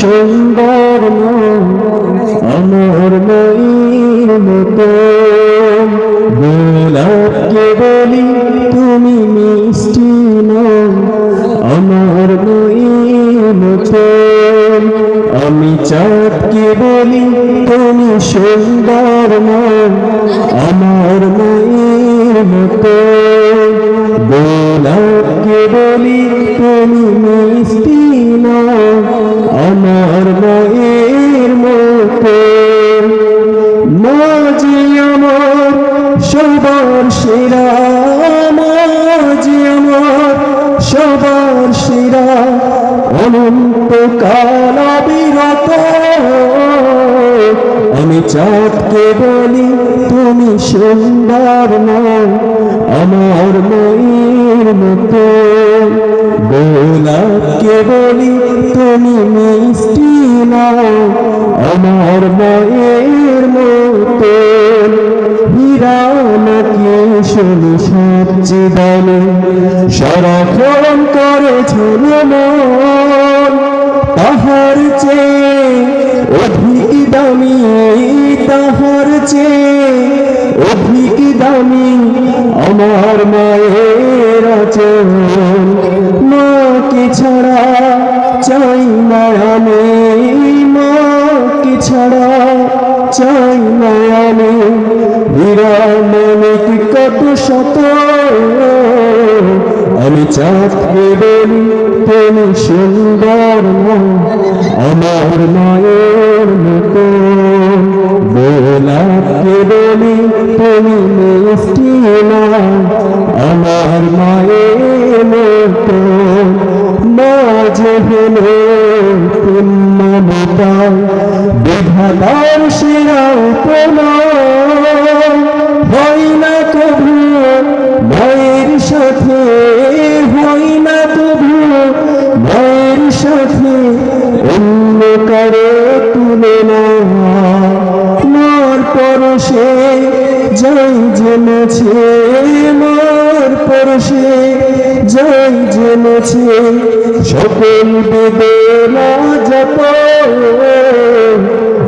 সুন্দর আমার মায়ের মতো। গোলাপকে বলি তুমি মিষ্টি আমার মায়ের মতো। আমি চাঁদকে বলি তুমি সুন্দর আমার মায়ের মতো। আমার মায়ের মতো। মাঝে আমার সবার সেরা মাঝে আমার সবার সেরা অনন্ত কাল বিরত আমি চাঁদকে বলি তুমি সুন্দর নও আমার মায়ের মতো বলি তুমি মিষ্টি নও, আমার মায়ের মতো। হীরা নাকি শুনি সবচেয়ে দামে সারাক্ষণ করে ঝুলমন তাহার চেয়ে অধিক দামি তাহার চেয়ে অধিক দামি আমার মায়ের মাকে ছাড়া চাই না আমি মাকে ছাড়া চাই না আমি হীরা কত শত আমি চাঁদকে বলি তুমি সুন্দর আমার মায়ের মতো। গোলাপকে বলি তুমি মিষ্টি নও, আমার মায়ের বিধাতার সেরা উপনয় হয় না কভু মায়ের সাথে, হয় না কভু মায়ের সাথে অন্য কারও তুলে না মার পরশে যাই জেনেছে, মার পরশে যাই জেনেছে। সকল বেদনা যত